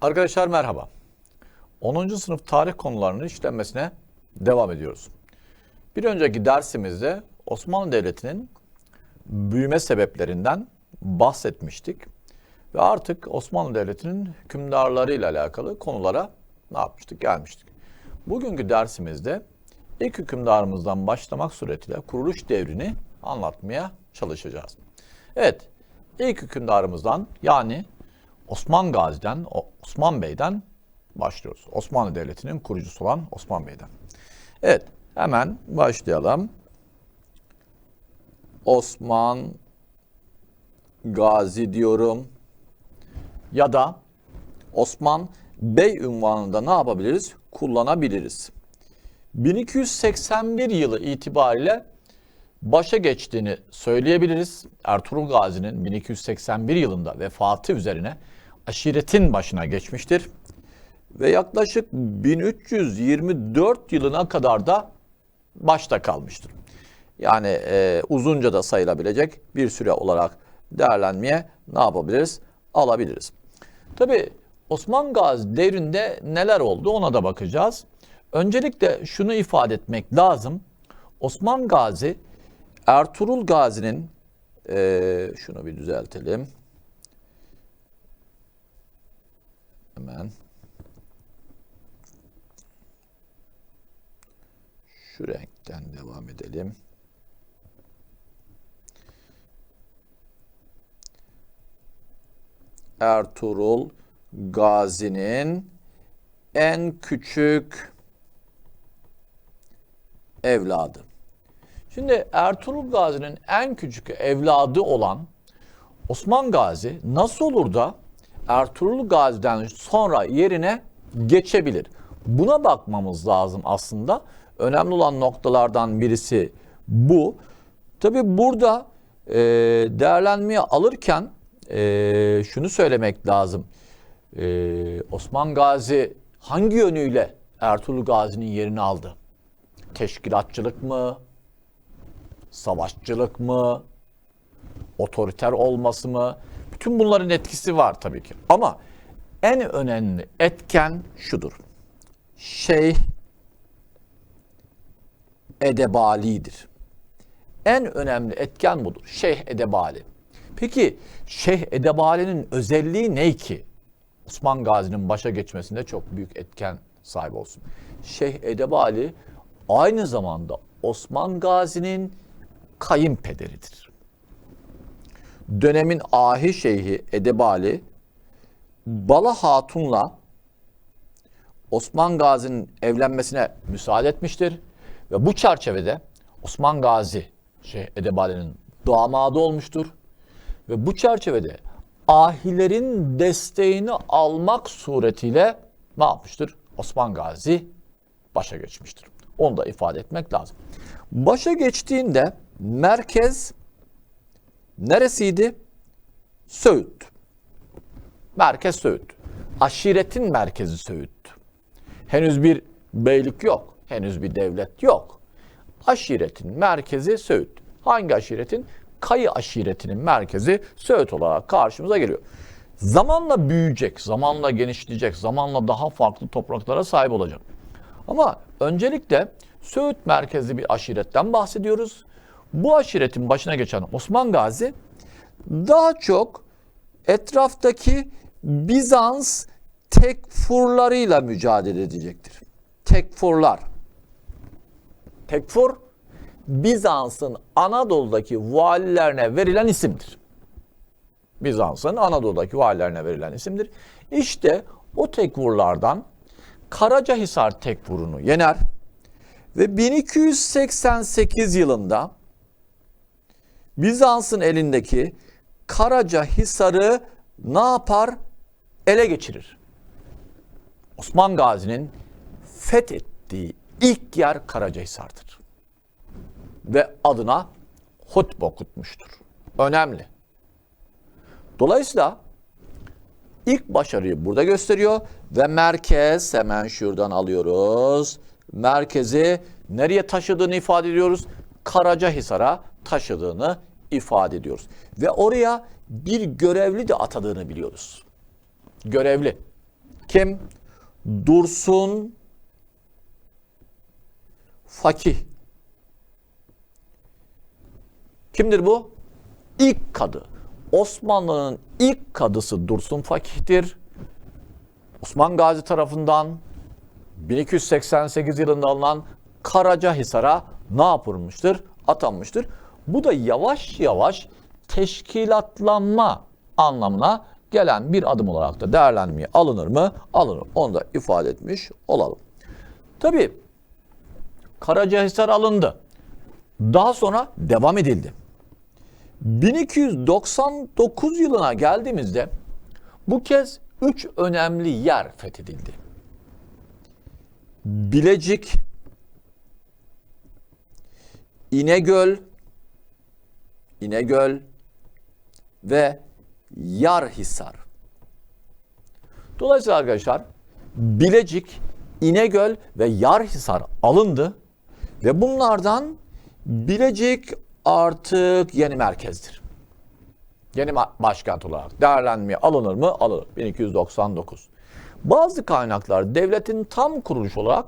Arkadaşlar merhaba. 10. sınıf tarih konularının işlenmesine devam ediyoruz. Bir önceki dersimizde Osmanlı Devleti'nin büyüme sebeplerinden bahsetmiştik. Ve artık Osmanlı Devleti'nin hükümdarları ile alakalı konulara ne yapmıştık? Gelmiştik. Bugünkü dersimizde ilk hükümdarımızdan başlamak suretiyle kuruluş devrini anlatmaya çalışacağız. Evet, ilk hükümdarımızdan yani Osman Gazi'den, Osman Bey'den başlıyoruz. Osmanlı Devleti'nin kurucusu olan Osman Bey'den. Evet, hemen başlayalım. Osman Gazi diyorum. Ya da Osman Bey ünvanında ne yapabiliriz? Kullanabiliriz. 1281 yılı itibariyle başa geçtiğini söyleyebiliriz. Ertuğrul Gazi'nin 1281 yılında vefatı üzerine aşiretin başına geçmiştir. Ve yaklaşık 1324 yılına kadar da başta kalmıştır. Yani e, uzunca da sayılabilecek bir süre olarak değerlenmeye ne yapabiliriz? Alabiliriz. Tabi Osman Gazi devrinde neler oldu ona da bakacağız. Öncelikle şunu ifade etmek lazım. Osman Gazi Ertuğrul Gazi'nin e, şunu bir düzeltelim. Hemen. Şu renkten devam edelim. Ertuğrul Gazi'nin en küçük evladı. Şimdi Ertuğrul Gazi'nin en küçük evladı olan Osman Gazi nasıl olur da Ertuğrul Gazi'den sonra yerine geçebilir? Buna bakmamız lazım aslında. Önemli olan noktalardan birisi bu. Tabi burada e, değerlenmeye alırken e, şunu söylemek lazım. E, Osman Gazi hangi yönüyle Ertuğrul Gazi'nin yerini aldı? Teşkilatçılık mı? Savaşçılık mı? Otoriter olması mı? Bütün bunların etkisi var tabii ki. Ama en önemli etken şudur. Şeyh Edebali'dir. En önemli etken budur. Şeyh Edebali. Peki Şeyh Edebali'nin özelliği ne ki? Osman Gazi'nin başa geçmesinde çok büyük etken sahibi olsun. Şeyh Edebali aynı zamanda Osman Gazi'nin kayınpederidir. Dönemin ahi şeyhi Edebali Bala Hatun'la Osman Gazi'nin evlenmesine müsaade etmiştir. Ve bu çerçevede Osman Gazi şey Edebali'nin damadı olmuştur. Ve bu çerçevede ahilerin desteğini almak suretiyle ne yapmıştır? Osman Gazi başa geçmiştir. Onu da ifade etmek lazım. Başa geçtiğinde merkez neresiydi? Söğüt. Merkez Söğüt. Aşiretin merkezi Söğüt. Henüz bir beylik yok. Henüz bir devlet yok. Aşiretin merkezi Söğüt. Hangi aşiretin? Kayı aşiretinin merkezi Söğüt olarak karşımıza geliyor. Zamanla büyüyecek, zamanla genişleyecek, zamanla daha farklı topraklara sahip olacak. Ama öncelikle Söğüt merkezli bir aşiretten bahsediyoruz. Bu aşiretin başına geçen Osman Gazi daha çok etraftaki Bizans tekfurlarıyla mücadele edecektir. Tekfurlar. Tekfur Bizans'ın Anadolu'daki valilerine verilen isimdir. Bizans'ın Anadolu'daki valilerine verilen isimdir. İşte o tekfurlardan Karacahisar tekfurunu yener ve 1288 yılında Bizans'ın elindeki Karacahisar'ı ne yapar? Ele geçirir. Osman Gazi'nin fethettiği ilk yer Karacahisar'dır. Ve adına hutbe okutmuştur. Önemli. Dolayısıyla ilk başarıyı burada gösteriyor ve merkez hemen şuradan alıyoruz. Merkezi nereye taşıdığını ifade ediyoruz. Karacahisar'a taşıdığını ifade ediyoruz. Ve oraya bir görevli de atadığını biliyoruz. Görevli. Kim? Dursun Fakih. Kimdir bu? İlk kadı. Osmanlı'nın ilk kadısı Dursun Fakih'tir. Osman Gazi tarafından 1288 yılında alınan Karacahisar'a ne yapılmıştır? Atanmıştır. Bu da yavaş yavaş teşkilatlanma anlamına gelen bir adım olarak da değerlenmeye alınır mı? Alınır. Onu da ifade etmiş olalım. Tabii Karacahisar alındı. Daha sonra devam edildi. 1299 yılına geldiğimizde bu kez üç önemli yer fethedildi. Bilecik, İnegöl, İnegöl ve Yarhisar. Dolayısıyla arkadaşlar Bilecik, İnegöl ve Yarhisar alındı ve bunlardan Bilecik artık yeni merkezdir. Yeni başkent olarak değerlenmeye alınır mı? Alınır. 1299. Bazı kaynaklar devletin tam kuruluş olarak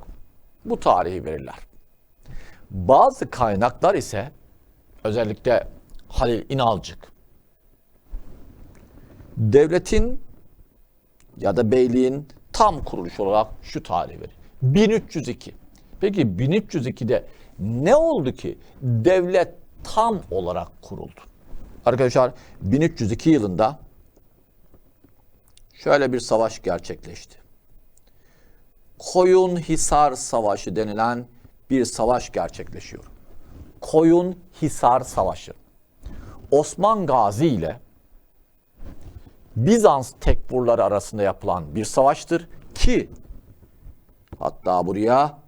bu tarihi verirler. Bazı kaynaklar ise özellikle Halil İnalcık devletin ya da beyliğin tam kuruluş olarak şu tarihi verir. 1302. Peki 1302'de ne oldu ki devlet tam olarak kuruldu? Arkadaşlar 1302 yılında şöyle bir savaş gerçekleşti. Koyun Hisar Savaşı denilen bir savaş gerçekleşiyor. Koyun Hisar Savaşı. Osman Gazi ile Bizans tekfurları arasında yapılan bir savaştır ki hatta buraya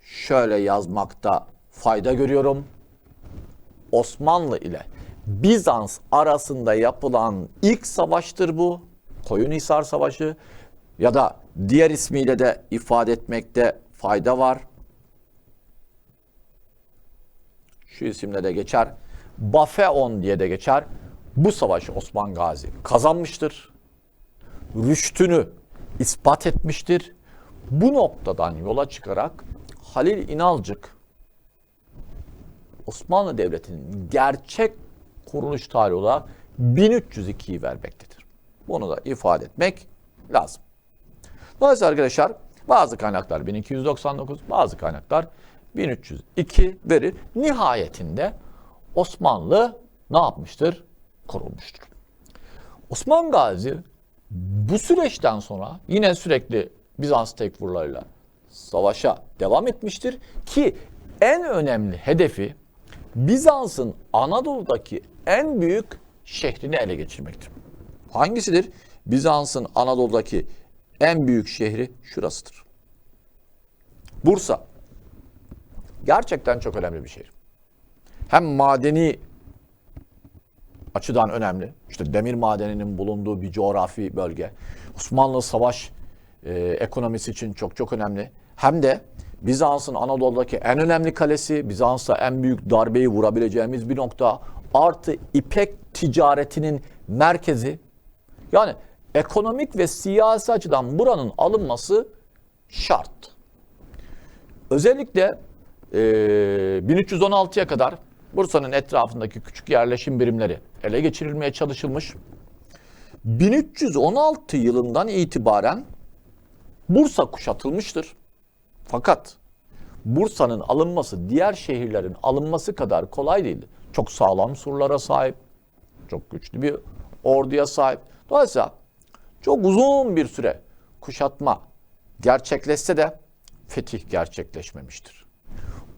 şöyle yazmakta fayda görüyorum. Osmanlı ile Bizans arasında yapılan ilk savaştır bu. Koyunhisar Savaşı ya da diğer ismiyle de ifade etmekte fayda var. Şu isimle de geçer. Bafeon diye de geçer. Bu savaşı Osman Gazi kazanmıştır. Rüştünü ispat etmiştir. Bu noktadan yola çıkarak Halil İnalcık Osmanlı Devleti'nin gerçek kuruluş tarihi olarak 1302'yi vermektedir. Bunu da ifade etmek lazım. Dolayısıyla arkadaşlar bazı kaynaklar 1299, bazı kaynaklar 1302 verir. Nihayetinde Osmanlı ne yapmıştır? Kurulmuştur. Osman Gazi bu süreçten sonra yine sürekli Bizans tekfurlarıyla savaşa devam etmiştir ki en önemli hedefi Bizans'ın Anadolu'daki en büyük şehrini ele geçirmektir. Hangisidir? Bizans'ın Anadolu'daki en büyük şehri şurasıdır. Bursa. Gerçekten çok önemli bir şehir. Hem madeni açıdan önemli. İşte demir madeninin bulunduğu bir coğrafi bölge. Osmanlı savaş e, ekonomisi için çok çok önemli. Hem de Bizans'ın Anadolu'daki en önemli kalesi, Bizans'a en büyük darbeyi vurabileceğimiz bir nokta. Artı İpek ticaretinin merkezi. Yani ekonomik ve siyasi açıdan buranın alınması şart. Özellikle e, 1316'ya kadar Bursa'nın etrafındaki küçük yerleşim birimleri ele geçirilmeye çalışılmış. 1316 yılından itibaren Bursa kuşatılmıştır. Fakat Bursa'nın alınması diğer şehirlerin alınması kadar kolay değildi. Çok sağlam surlara sahip, çok güçlü bir orduya sahip. Dolayısıyla çok uzun bir süre kuşatma gerçekleşse de fetih gerçekleşmemiştir.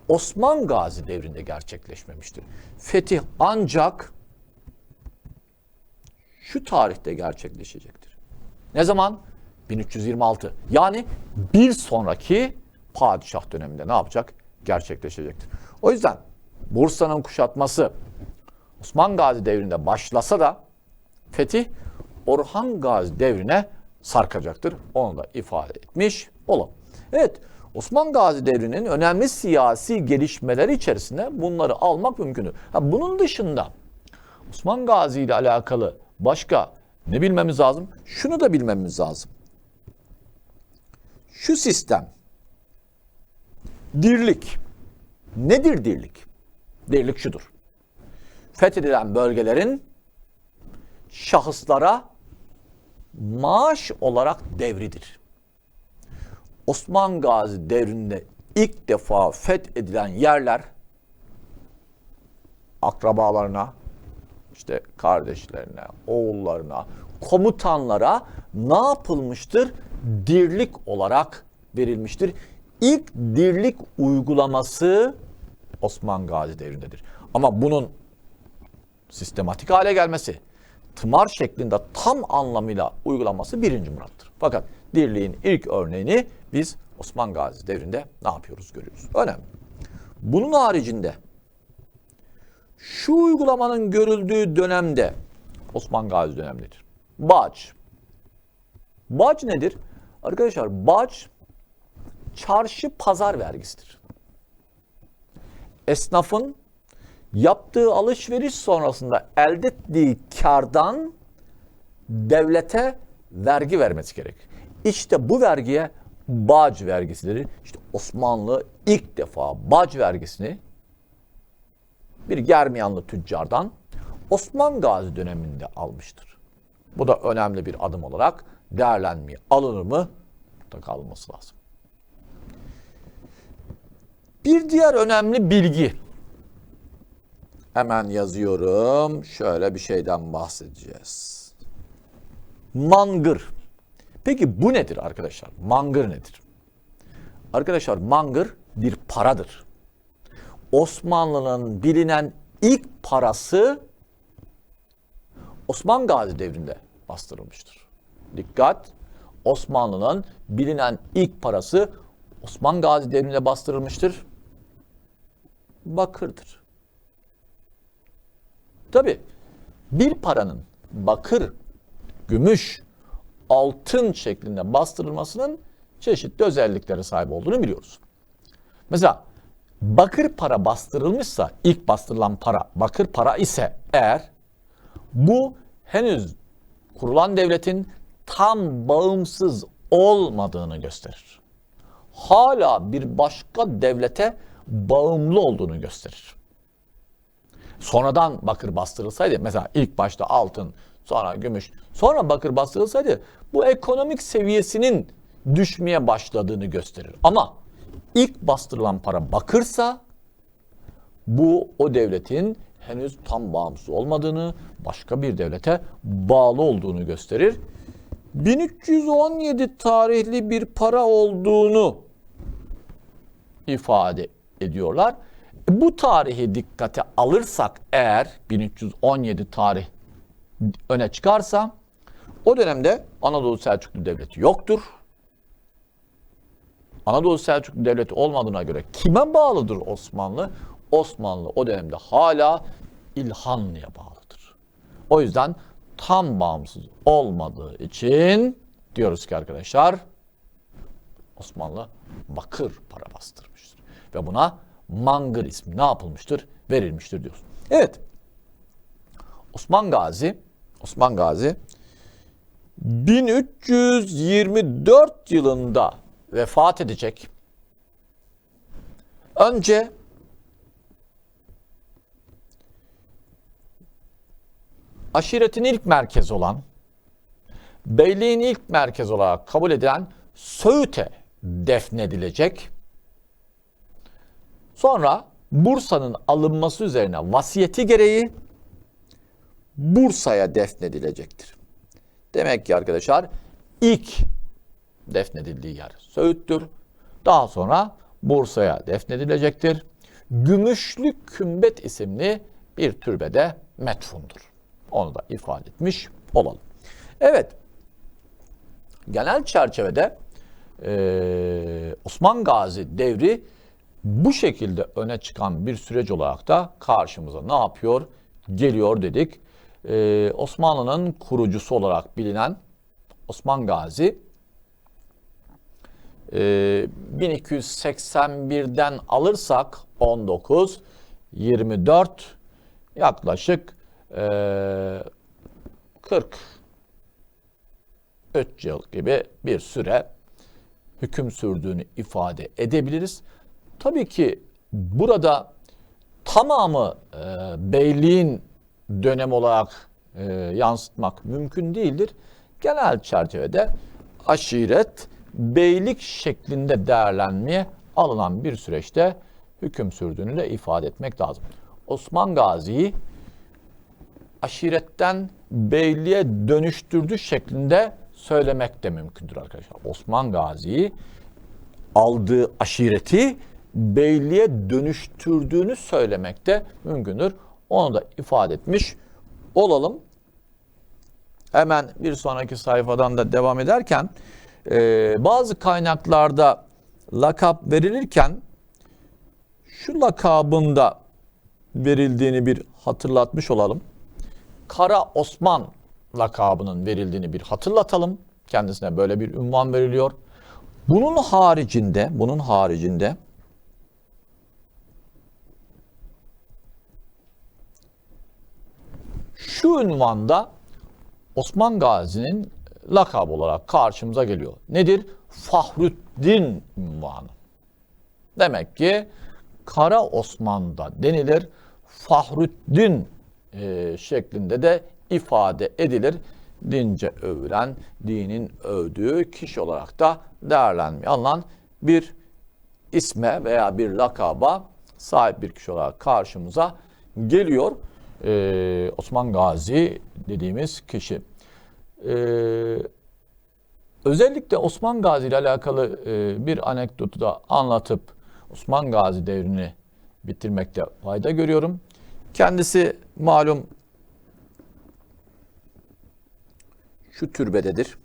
Osman Gazi devrinde gerçekleşmemiştir. Fetih ancak şu tarihte gerçekleşecektir. Ne zaman? 1326. Yani bir sonraki padişah döneminde ne yapacak? Gerçekleşecektir. O yüzden Bursa'nın kuşatması Osman Gazi devrinde başlasa da fetih Orhan Gazi devrine sarkacaktır. Onu da ifade etmiş olalım. Evet Osman Gazi devrinin önemli siyasi gelişmeleri içerisinde bunları almak mümkün. Ha, bunun dışında Osman Gazi ile alakalı başka ne bilmemiz lazım? Şunu da bilmemiz lazım. şu sistem dirlik nedir dirlik? Dirlik şudur. Fethedilen bölgelerin şahıslara maaş olarak devridir. Osman Gazi devrinde ilk defa fethedilen yerler akrabalarına, işte kardeşlerine, oğullarına, komutanlara ne yapılmıştır? Dirlik olarak verilmiştir. İlk dirlik uygulaması Osman Gazi devrindedir. Ama bunun sistematik hale gelmesi, tımar şeklinde tam anlamıyla uygulanması birinci Murat'tır. Fakat dirliğin ilk örneğini biz Osman Gazi devrinde ne yapıyoruz görüyoruz. Önemli. Bunun haricinde şu uygulamanın görüldüğü dönemde Osman Gazi dönemleri. Bağış. Bağış nedir? Arkadaşlar bağış çarşı pazar vergisidir. Esnafın yaptığı alışveriş sonrasında elde ettiği kardan devlete vergi vermesi gerek. İşte bu vergiye bağış vergisidir. İşte Osmanlı ilk defa bağış vergisini bir Germiyanlı tüccardan Osman Gazi döneminde almıştır. Bu da önemli bir adım olarak değerlenmeye alınır mı? Mutlaka alınması lazım. Bir diğer önemli bilgi. Hemen yazıyorum. Şöyle bir şeyden bahsedeceğiz. Mangır. Peki bu nedir arkadaşlar? Mangır nedir? Arkadaşlar mangır bir paradır. Osmanlı'nın bilinen ilk parası Osman Gazi devrinde bastırılmıştır. Dikkat! Osmanlı'nın bilinen ilk parası Osman Gazi devrinde bastırılmıştır. Bakırdır. Tabi bir paranın bakır, gümüş, altın şeklinde bastırılmasının çeşitli özelliklere sahip olduğunu biliyoruz. Mesela bakır para bastırılmışsa ilk bastırılan para bakır para ise eğer bu henüz kurulan devletin tam bağımsız olmadığını gösterir. Hala bir başka devlete bağımlı olduğunu gösterir. Sonradan bakır bastırılsaydı mesela ilk başta altın sonra gümüş sonra bakır bastırılsaydı bu ekonomik seviyesinin düşmeye başladığını gösterir. Ama ilk bastırılan para bakırsa bu o devletin henüz tam bağımsız olmadığını, başka bir devlete bağlı olduğunu gösterir. 1317 tarihli bir para olduğunu ifade ediyorlar. Bu tarihi dikkate alırsak eğer 1317 tarih öne çıkarsa o dönemde Anadolu Selçuklu Devleti yoktur. Anadolu Selçuklu Devleti olmadığına göre kime bağlıdır Osmanlı? Osmanlı o dönemde hala İlhanlı'ya bağlıdır. O yüzden tam bağımsız olmadığı için diyoruz ki arkadaşlar Osmanlı bakır para bastırmıştır. Ve buna mangır ismi ne yapılmıştır? Verilmiştir diyoruz. Evet. Osman Gazi Osman Gazi 1324 yılında vefat edecek. Önce aşiretin ilk merkezi olan, beyliğin ilk merkezi olarak kabul edilen Söğüt'e defnedilecek. Sonra Bursa'nın alınması üzerine vasiyeti gereği Bursa'ya defnedilecektir. Demek ki arkadaşlar ilk defnedildiği yer Söğüt'tür. Daha sonra Bursa'ya defnedilecektir. Gümüşlü Kümbet isimli bir türbede metfundur. Onu da ifade etmiş olalım. Evet, genel çerçevede e, Osman Gazi devri bu şekilde öne çıkan bir süreç olarak da karşımıza ne yapıyor? Geliyor dedik. E, Osmanlı'nın kurucusu olarak bilinen Osman Gazi e, 1281'den alırsak 19, 24 yaklaşık e, 43 yıl gibi bir süre hüküm sürdüğünü ifade edebiliriz. Tabii ki burada tamamı e, beyliğin dönem olarak e, yansıtmak mümkün değildir. Genel çerçevede aşiret beylik şeklinde değerlenmeye alınan bir süreçte hüküm sürdüğünü de ifade etmek lazım. Osman Gazi'yi aşiretten beyliğe dönüştürdü şeklinde söylemek de mümkündür arkadaşlar. Osman Gazi'yi aldığı aşireti beyliğe dönüştürdüğünü söylemek de mümkündür. Onu da ifade etmiş olalım. Hemen bir sonraki sayfadan da devam ederken e, bazı kaynaklarda lakap verilirken şu lakabın da verildiğini bir hatırlatmış olalım. Kara Osman lakabının verildiğini bir hatırlatalım. Kendisine böyle bir ünvan veriliyor. Bunun haricinde, bunun haricinde şu ünvanda Osman Gazi'nin lakabı olarak karşımıza geliyor. Nedir? Fahrüddin ünvanı. Demek ki Kara Osman'da denilir. Fahrüddin e, şeklinde de ifade edilir. Dince övülen, dinin övdüğü kişi olarak da değerlenmeye alınan bir isme veya bir lakaba sahip bir kişi olarak karşımıza geliyor. Ee, Osman Gazi dediğimiz kişi. Ee, özellikle Osman Gazi ile alakalı e, bir anekdotu da anlatıp Osman Gazi devrini bitirmekte fayda görüyorum. Kendisi malum şu türbededir.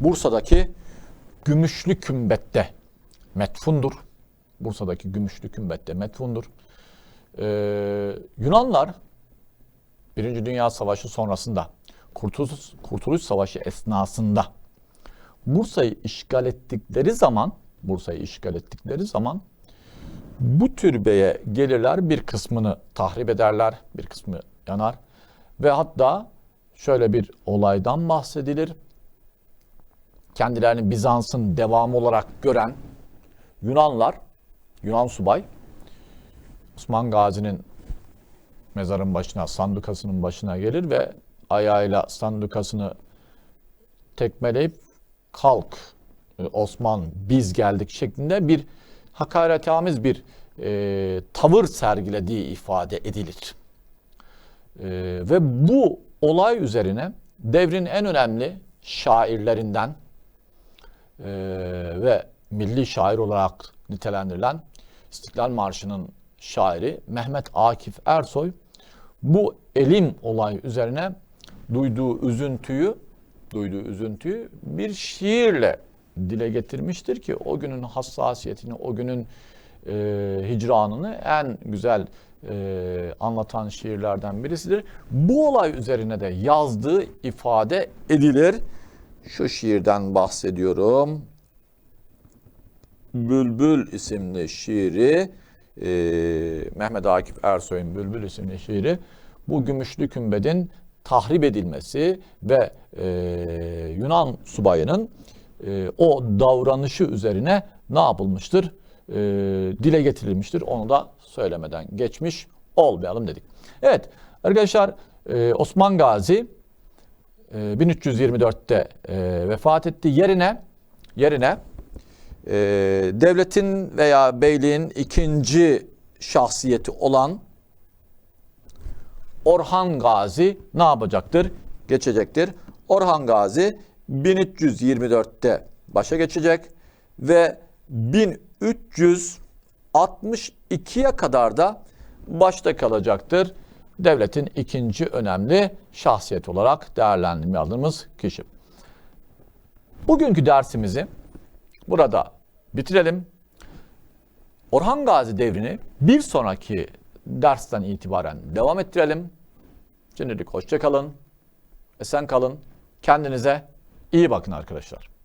Bursa'daki Gümüşlü Kümbet'te metfundur. Bursa'daki Gümüşlü Kümbet'te metfundur. Ee, Yunanlar Birinci Dünya Savaşı sonrasında Kurtuluş, Kurtuluş Savaşı esnasında Bursa'yı işgal ettikleri zaman Bursa'yı işgal ettikleri zaman bu türbeye gelirler bir kısmını tahrip ederler bir kısmı yanar ve hatta şöyle bir olaydan bahsedilir kendilerini Bizans'ın devamı olarak gören Yunanlar Yunan subay Osman Gazi'nin mezarın başına, sandukasının başına gelir ve ayağıyla sandukasını tekmeleyip kalk e, Osman biz geldik şeklinde bir hakaretamiz bir e, tavır sergilediği ifade edilir. E, ve bu olay üzerine devrin en önemli şairlerinden e, ve milli şair olarak nitelendirilen İstiklal Marşı'nın şairi Mehmet Akif Ersoy bu elim olay üzerine duyduğu üzüntüyü duyduğu üzüntüyü bir şiirle dile getirmiştir ki o günün hassasiyetini, o günün e, hicranını en güzel e, anlatan şiirlerden birisidir. Bu olay üzerine de yazdığı ifade edilir. Şu şiirden bahsediyorum. Bülbül isimli şiiri e, Mehmet Akif Ersoy'un Bülbül isimli şiiri bu Gümüşlü Kümbet'in tahrip edilmesi ve e, Yunan subayının e, o davranışı üzerine ne yapılmıştır? E, dile getirilmiştir. Onu da söylemeden geçmiş olmayalım dedik. Evet arkadaşlar e, Osman Gazi e, 1324'te e, vefat etti. Yerine yerine e, devletin veya beyliğin ikinci şahsiyeti olan Orhan Gazi ne yapacaktır? Geçecektir. Orhan Gazi 1324'te başa geçecek ve 1362'ye kadar da başta kalacaktır. Devletin ikinci önemli şahsiyet olarak değerlendirmeye aldığımız kişi. Bugünkü dersimizi burada bitirelim. Orhan Gazi devrini bir sonraki dersten itibaren devam ettirelim. Şimdilik hoşça kalın. Esen kalın. Kendinize iyi bakın arkadaşlar.